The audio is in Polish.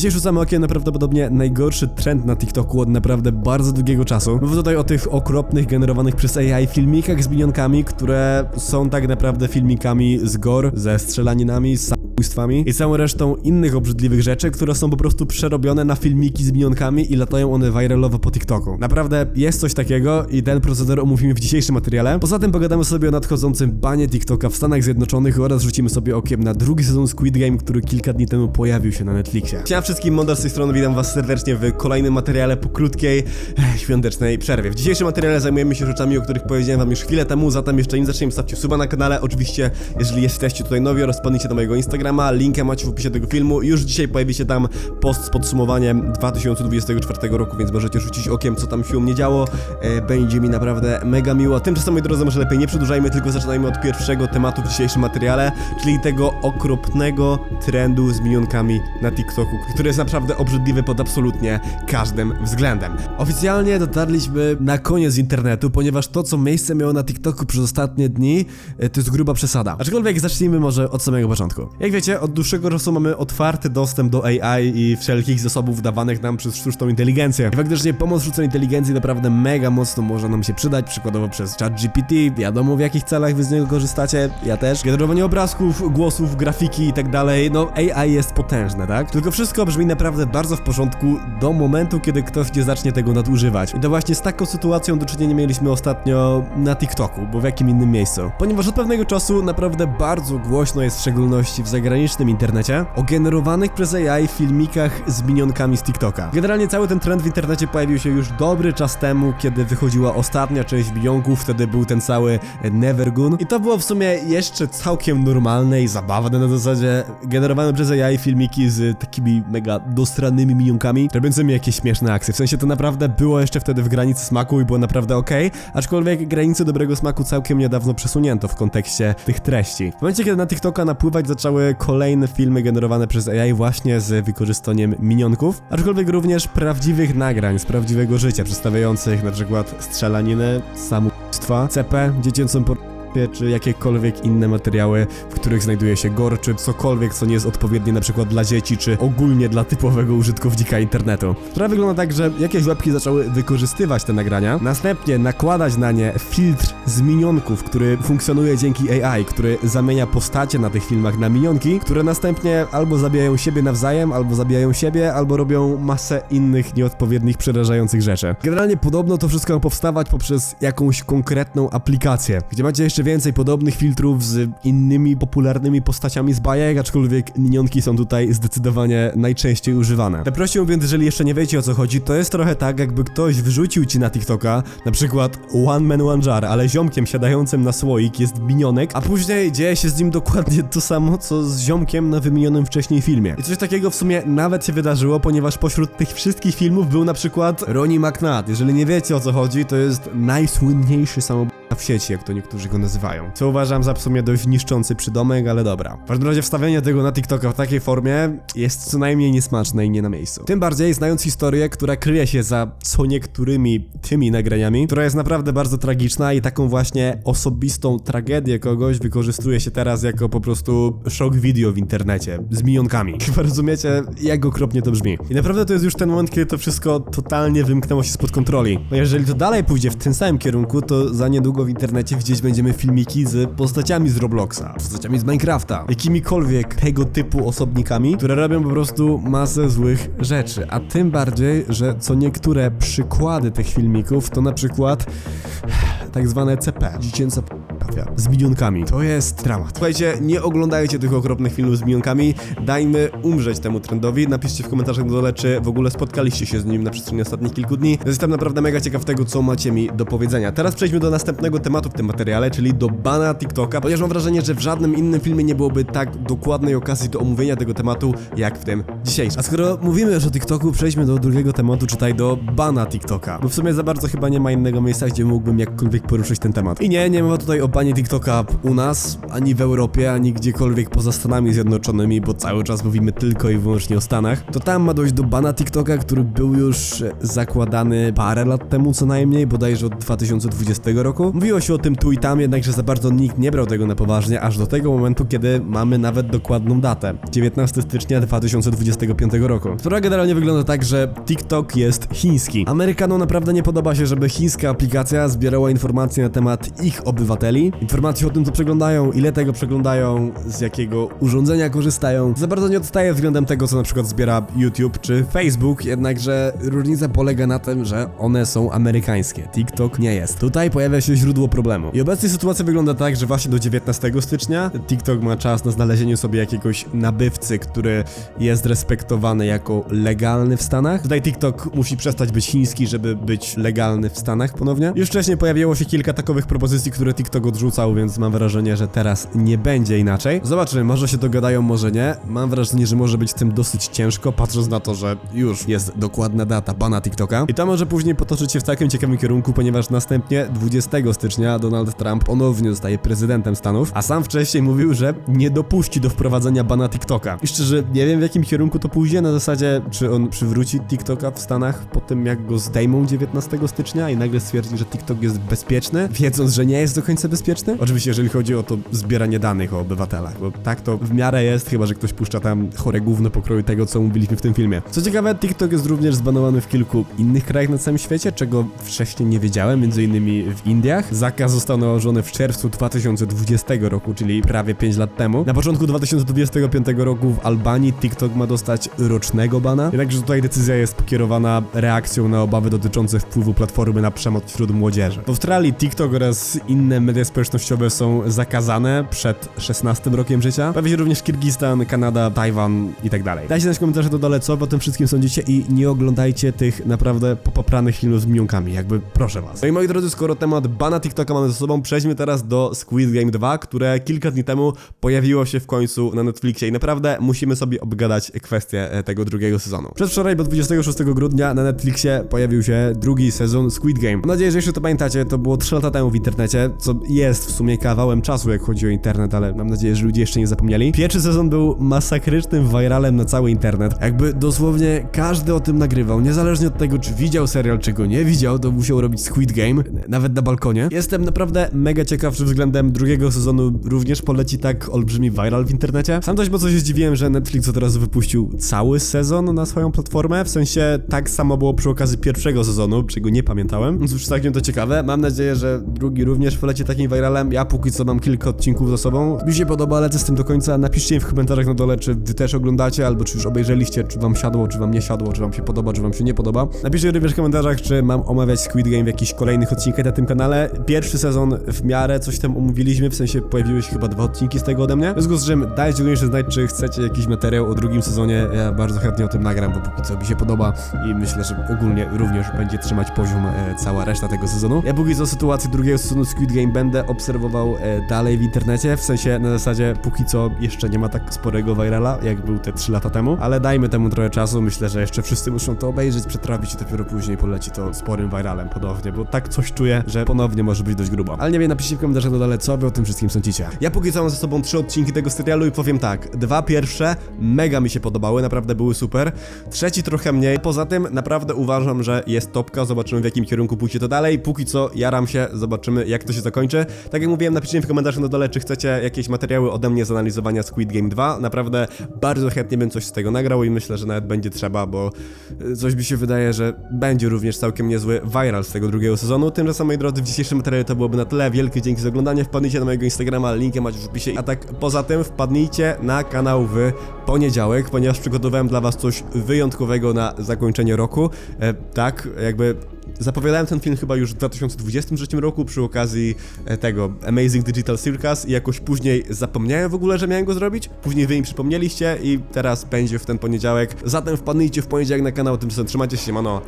Dzisiaj rzucamy okiem na prawdopodobnie najgorszy trend na TikToku od naprawdę bardzo długiego czasu. Mówię tutaj o tych okropnych, generowanych przez AI filmikach z minionkami, które są tak naprawdę filmikami z gore, ze strzelaninami, z samobójstwami i całą resztą innych obrzydliwych rzeczy, które są po prostu przerobione na filmiki z minionkami i latają one viralowo po TikToku. Naprawdę jest coś takiego i ten proceder omówimy w dzisiejszym materiale. Poza tym pogadamy sobie o nadchodzącym banie TikToka w Stanach Zjednoczonych oraz rzucimy sobie okiem na drugi sezon Squid Game, który kilka dni temu pojawił się na Netflixie. Siema wszystkim, Mondar z tej strony, witam was serdecznie w kolejnym materiale po krótkiej, eh, świątecznej przerwie. W dzisiejszym materiale zajmujemy się rzeczami, o których powiedziałem wam już chwilę temu, zatem jeszcze nim zaczniemy, stawcie suba na kanale. Oczywiście, jeżeli jesteście tutaj nowi, rozpadnijcie do mojego Instagrama, linkę macie w opisie tego filmu. Już dzisiaj pojawi się tam post z podsumowaniem 2024 roku, więc możecie rzucić okiem, co tam się u mnie działo. E, będzie mi naprawdę mega miło. Tymczasem, moi drodzy, może lepiej nie przedłużajmy, tylko zaczynajmy od pierwszego tematu w dzisiejszym materiale, czyli tego okropnego trendu z minionkami na TikToku, który jest naprawdę obrzydliwy pod absolutnie każdym względem. Oficjalnie dotarliśmy na koniec internetu, ponieważ to, co miejsce miało na TikToku przez ostatnie dni, e, to jest gruba przesada. Aczkolwiek zacznijmy może od samego początku. Jak wiecie, od dłuższego czasu mamy otwarty dostęp do AI i wszelkich zasobów dawanych nam przez sztuczną inteligencję. I faktycznie pomoc sztucznej inteligencji naprawdę mega mocno może nam się przydać, przykładowo przez ChatGPT, wiadomo w jakich celach wy z niego korzystacie, ja też. Generowanie obrazków, głosów, grafiki i tak dalej, no AI jest potężne, tak? Tylko wszystko brzmi naprawdę bardzo w porządku do momentu, kiedy ktoś nie zacznie tego nadużywać. I to właśnie z taką sytuacją do czynienia mieliśmy ostatnio na TikToku, bo w jakim innym miejscu. Ponieważ od pewnego czasu naprawdę bardzo głośno jest w szczególności w zagranicznym internecie o generowanych przez AI filmikach z minionkami z TikToka. Generalnie cały ten trend w internecie pojawił się już dobry czas temu, kiedy wychodziła ostatnia część minionków, wtedy był ten cały Nevergun. I to było w sumie jeszcze całkiem normalne i zabawne na zasadzie generowane przez AI filmiki z takimi mega dostrannymi minionkami, robiącymi jakieś śmieszne akcje. W sensie to naprawdę było jeszcze wtedy w granicy smaku i było naprawdę ok, aczkolwiek granice dobrego smaku całkiem niedawno przesunięto w kontekście tych treści. W momencie, kiedy na TikToka napływać zaczęły kolejne filmy generowane przez AI właśnie z wykorzystaniem minionków, aczkolwiek również prawdziwych nagrań z prawdziwego życia, przedstawiających na przykład strzelaninę, samobójstwa, CP, dziecięcą por czy jakiekolwiek inne materiały, w których znajduje się gore, czy cokolwiek, co nie jest odpowiednie na przykład dla dzieci, czy ogólnie dla typowego użytkownika internetu. Która wygląda tak, że jakieś webki zaczęły wykorzystywać te nagrania, następnie nakładać na nie filtr z minionków, który funkcjonuje dzięki AI, który zamienia postacie na tych filmach na minionki, które następnie albo zabijają siebie nawzajem, albo zabijają siebie, albo robią masę innych nieodpowiednich, przerażających rzeczy. Generalnie podobno to wszystko ma powstawać poprzez jakąś konkretną aplikację, gdzie macie jeszcze więcej podobnych filtrów z innymi popularnymi postaciami z bajek, aczkolwiek minionki są tutaj zdecydowanie najczęściej używane. Najprościej mówiąc, jeżeli jeszcze nie wiecie o co chodzi, to jest trochę tak, jakby ktoś wrzucił ci na TikToka na przykład One Man One Jar, ale ziomkiem siadającym na słoik jest minionek, a później dzieje się z nim dokładnie to samo, co z ziomkiem na wymienionym wcześniej filmie. I coś takiego w sumie nawet się wydarzyło, ponieważ pośród tych wszystkich filmów był na przykład Ronnie McNatt. Jeżeli nie wiecie o co chodzi, to jest najsłynniejszy samobójca w sieci, jak to niektórzy go nazywają. Co uważam za w sumie dość niszczący przydomek, ale dobra. W każdym razie wstawienie tego na TikToka w takiej formie jest co najmniej niesmaczne i nie na miejscu. Tym bardziej znając historię, która kryje się za co niektórymi tymi nagraniami, która jest naprawdę bardzo tragiczna i taką właśnie osobistą tragedię kogoś wykorzystuje się teraz jako po prostu shock video w internecie z minionkami. Chyba rozumiecie, jak okropnie to brzmi. I naprawdę to jest już ten moment, kiedy to wszystko totalnie wymknęło się spod kontroli. No jeżeli to dalej pójdzie w tym samym kierunku, to za niedługo w internecie widzieć będziemy filmiki z postaciami z Robloxa, postaciami z Minecrafta, jakimikolwiek tego typu osobnikami, które robią po prostu masę złych rzeczy. A tym bardziej, że co niektóre przykłady tych filmików to na przykład tak zwane CP, dziecięca z minionkami. To jest dramat. Słuchajcie, nie oglądajcie tych okropnych filmów z minionkami, dajmy umrzeć temu trendowi. Napiszcie w komentarzach na dole, czy w ogóle spotkaliście się z nim na przestrzeni ostatnich kilku dni. Jestem naprawdę mega ciekaw tego, co macie mi do powiedzenia. Teraz przejdźmy do następnego tematu w tym materiale, czyli do bana TikToka, ponieważ mam wrażenie, że w żadnym innym filmie nie byłoby tak dokładnej okazji do omówienia tego tematu, jak w tym dzisiejszym. A skoro mówimy już o TikToku, przejdźmy do drugiego tematu, czytaj do bana TikToka. Bo w sumie za bardzo chyba nie ma innego miejsca, gdzie mógłbym jakkolwiek poruszyć ten temat. I nie, nie mowa tutaj o łapanie TikToka u nas, ani w Europie, ani gdziekolwiek poza Stanami Zjednoczonymi, bo cały czas mówimy tylko i wyłącznie o Stanach, to tam ma dojść do bana TikToka, który był już zakładany parę lat temu co najmniej, bodajże od 2020 roku. Mówiło się o tym tu i tam, jednakże za bardzo nikt nie brał tego na poważnie, aż do tego momentu, kiedy mamy nawet dokładną datę. 19 stycznia 2025 roku. Sprawa generalnie wygląda tak, że TikTok jest chiński. Amerykanom naprawdę nie podoba się, żeby chińska aplikacja zbierała informacje na temat ich obywateli. Informacje o tym, co przeglądają, ile tego przeglądają, z jakiego urządzenia korzystają. Za bardzo nie odstaje względem tego, co na przykład zbiera YouTube czy Facebook, jednakże różnica polega na tym, że one są amerykańskie. TikTok nie jest. Tutaj pojawia się źródło problemu. I obecnie sytuacja wygląda tak, że właśnie do 19 stycznia TikTok ma czas na znalezienie sobie jakiegoś nabywcy, który jest respektowany jako legalny w Stanach. Tutaj TikTok musi przestać być chiński, żeby być legalny w Stanach ponownie. Już wcześniej pojawiło się kilka takowych propozycji, które TikTok odrzucał, więc mam wrażenie, że teraz nie będzie inaczej. Zobaczymy, może się dogadają, może nie. Mam wrażenie, że może być z tym dosyć ciężko, patrząc na to, że już jest dokładna data bana TikToka. I to może później potoczyć się w całkiem ciekawym kierunku, ponieważ następnie 20 stycznia Donald Trump ponownie zostaje prezydentem Stanów, a sam wcześniej mówił, że nie dopuści do wprowadzenia bana TikToka. I szczerze, nie wiem w jakim kierunku to pójdzie, na zasadzie, czy on przywróci TikToka w Stanach po tym, jak go zdejmą 19 stycznia i nagle stwierdzi, że TikTok jest bezpieczny, wiedząc, że nie jest do końca bezpieczny? Oczywiście, jeżeli chodzi o to zbieranie danych o obywatelach, bo tak to w miarę jest, chyba że ktoś puszcza tam chore gówno pokroju tego, co mówiliśmy w tym filmie. Co ciekawe, TikTok jest również zbanowany w kilku innych krajach na całym świecie, czego wcześniej nie wiedziałem, między innymi w Indiach. Zakaz został nałożony w czerwcu 2020 roku, czyli prawie 5 lat temu. Na początku 2025 roku w Albanii TikTok ma dostać rocznego bana, jednakże tutaj decyzja jest pokierowana reakcją na obawy dotyczące wpływu platformy na przemoc wśród młodzieży. W Australii TikTok oraz inne media społecznościowe są zakazane przed 16 rokiem życia. Pojawi się również Kirgistan, Kanada, Tajwan i tak dalej. Dajcie znać w komentarzach do dole, co o tym wszystkim sądzicie i nie oglądajcie tych naprawdę popopranych filmów z minionkami, jakby proszę was. No i moi drodzy, skoro temat bana TikToka mamy ze sobą, przejdźmy teraz do Squid Game 2, które kilka dni temu pojawiło się w końcu na Netflixie i naprawdę musimy sobie obgadać kwestię e, tego drugiego sezonu. Przedwczoraj, bo 26 grudnia na Netflixie pojawił się drugi sezon Squid Game. Mam nadzieję, że jeszcze to pamiętacie, to było 3 lata temu w internecie, co jest w sumie kawałem czasu, jak chodzi o internet, ale mam nadzieję, że ludzie jeszcze nie zapomnieli. Pierwszy sezon był masakrycznym viralem na cały internet. Jakby dosłownie każdy o tym nagrywał, niezależnie od tego, czy widział serial, czy go nie widział, to musiał robić Squid Game, nawet na balkonie. Jestem naprawdę mega ciekaw, czy względem drugiego sezonu również poleci tak olbrzymi viral w internecie. Sam dość mocno się zdziwiłem, że Netflix od razu wypuścił cały sezon na swoją platformę, w sensie tak samo było przy okazji pierwszego sezonu, czego nie pamiętałem. Cóż, całkiem to ciekawe. Mam nadzieję, że drugi również poleci takim viralem. Ja póki co mam kilka odcinków za sobą. Mi się podoba, lecę z tym do końca. Napiszcie mi w komentarzach na dole, czy wy też oglądacie, albo czy już obejrzeliście, czy wam siadło, czy wam nie siadło, czy wam się podoba, czy wam się nie podoba. Napiszcie również w komentarzach, czy mam omawiać Squid Game w jakichś kolejnych odcinkach na tym kanale. Pierwszy sezon w miarę coś tam omówiliśmy, w sensie pojawiły się chyba dwa odcinki z tego ode mnie. W związku z czym dajcie również znać, czy chcecie jakiś materiał o drugim sezonie. Ja bardzo chętnie o tym nagram, bo póki co mi się podoba i myślę, że ogólnie również będzie trzymać poziom e, cała reszta tego sezonu. Ja póki co sytuację drugiego sezonu Squid Game będę obserwował e, dalej w internecie, w sensie na zasadzie póki co jeszcze nie ma tak sporego virala, jak był te 3 lata temu, ale dajmy temu trochę czasu, myślę, że jeszcze wszyscy muszą to obejrzeć, przetrawić i dopiero później poleci to sporym viralem ponownie, bo tak coś czuję, że ponownie może być dość grubo. Ale nie wiem, napiszcie w komentarzach dole, co wy o tym wszystkim sądzicie. Ja póki co mam ze sobą trzy odcinki tego serialu i powiem tak, dwa pierwsze mega mi się podobały, naprawdę były super, trzeci trochę mniej, poza tym naprawdę uważam, że jest topka, zobaczymy w jakim kierunku pójdzie to dalej, póki co jaram się, zobaczymy jak to się zakończy. Tak jak mówiłem, napiszcie w komentarzach na dole, czy chcecie jakieś materiały ode mnie z analizowania Squid Game 2, naprawdę bardzo chętnie bym coś z tego nagrał i myślę, że nawet będzie trzeba, bo y, coś mi się wydaje, że będzie również całkiem niezły viral z tego drugiego sezonu. Tymczasem, moi drodzy, w dzisiejszym materiale to byłoby na tyle. Wielkie dzięki za oglądanie. Wpadnijcie na mojego Instagrama, linkę macie w opisie. A tak poza tym, wpadnijcie na kanał w poniedziałek, ponieważ przygotowałem dla Was coś wyjątkowego na zakończenie roku. E, tak, jakby Zapowiadałem ten film chyba już w 2023 roku przy okazji e, tego Amazing Digital Circus i jakoś później zapomniałem w ogóle, że miałem go zrobić. Później wy mi przypomnieliście i teraz będzie w ten poniedziałek. Zatem wpadnijcie w poniedziałek na kanał, tymczasem trzymajcie się, mano.